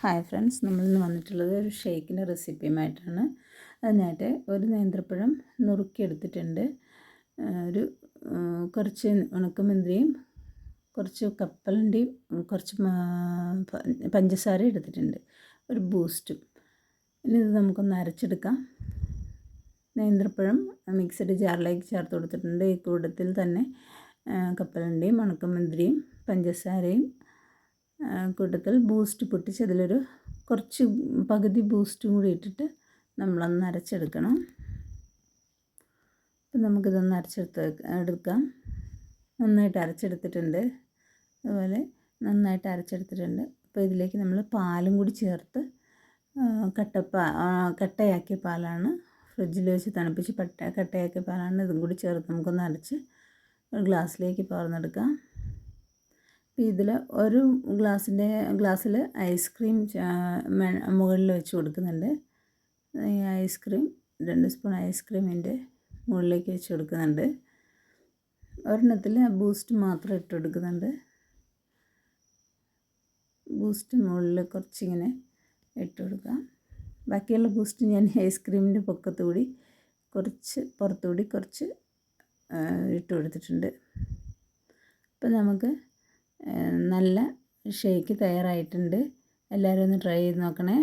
Hi friends നമ്മൾ ഇന്ന് വന്നിട്ടുള്ളത് ഒരു ഷേക്കിന്റെ റെസിപ്പിയുമായിട്ടാണ്. അതിനായിട്ട് ഒരു നേന്ത്രപ്പഴം നുറുക്കിയെടുത്തിട്ടുണ്ട്. ഒരു കുറച്ച് ഉണക്കമുന്തിരിയും കുറച്ച് കപ്പലിന്റെയും കുറച്ച് പഞ്ചസാര എടുത്തിട്ടുണ്ട്. ഒരു ബൂസ്റ്റും ഇനി ഇത് നമുക്കൊന്ന് അരച്ചെടുക്കാം. നേന്ത്രപ്പഴം മിക്സഡ് ജാറിലേക്ക് ചേർത്ത് കൊടുത്തിട്ടുണ്ട്. ഈ കൂട്ടത്തിൽ തന്നെ കപ്പലണ്ടിയും ഉണക്കമുന്തിരിയും പഞ്ചസാരയും കൂട്ടത്തിൽ ബൂസ്റ്റ് പൊട്ടിച്ച് അതിലൊരു കുറച്ച് പകുതി ബൂസ്റ്റും കൂടി ഇട്ടിട്ട് നമ്മളൊന്ന് അരച്ചെടുക്കണം. അപ്പം നമുക്കിതൊന്ന് അരച്ചെടുത്ത് എടുക്കാം. നന്നായിട്ട് അരച്ചെടുത്തിട്ടുണ്ട്. അതുപോലെ നന്നായിട്ട് അരച്ചെടുത്തിട്ടുണ്ട്. അപ്പോൾ ഇതിലേക്ക് നമ്മൾ പാലും കൂടി ചേർത്ത് കട്ടപ്പാ കട്ടയാക്കിയ പാലാണ് ഫ്രിഡ്ജിൽ വെച്ച് തണുപ്പിച്ച് പട്ട കട്ടയാക്കിയ പാലാണ് ഇതും കൂടി ചേർത്ത് നമുക്കൊന്ന് അരച്ച് ഒരു ഗ്ലാസ്സിലേക്ക് പകർന്നെടുക്കാം. ഇതിൽ ഒരു ഗ്ലാസിന്റെ ഗ്ലാസ്സിൽ ഐസ്ക്രീം മുകളിൽ വെച്ച് കൊടുക്കുന്നുണ്ട്. ഈ ഐസ്ക്രീം രണ്ട് സ്പൂൺ ഐസ്ക്രീമിന്റെ മുകളിലേക്ക് വെച്ച് കൊടുക്കുന്നുണ്ട്. ഒരെണ്ണത്തിൽ ബൂസ്റ്റ് മാത്രം ഇട്ട് കൊടുക്കുന്നുണ്ട്. ബൂസ്റ്റ് മുകളിൽ കുറച്ചിങ്ങനെ ഇട്ട് കൊടുക്കാം. ബാക്കിയുള്ള ബൂസ്റ്റ് ഞാൻ ഐസ്ക്രീമിന്റെ പൊക്കത്തുകൂടി കുറച്ച് പുറത്തുകൂടി കുറച്ച് ഇട്ട് കൊടുത്തിട്ടുണ്ട്. അപ്പം നമുക്ക് നല്ല ഷേക്ക് തയ്യാറായിട്ടുണ്ട്. എല്ലാവരും ഒന്ന് ട്രൈ ചെയ്ത് നോക്കണേ.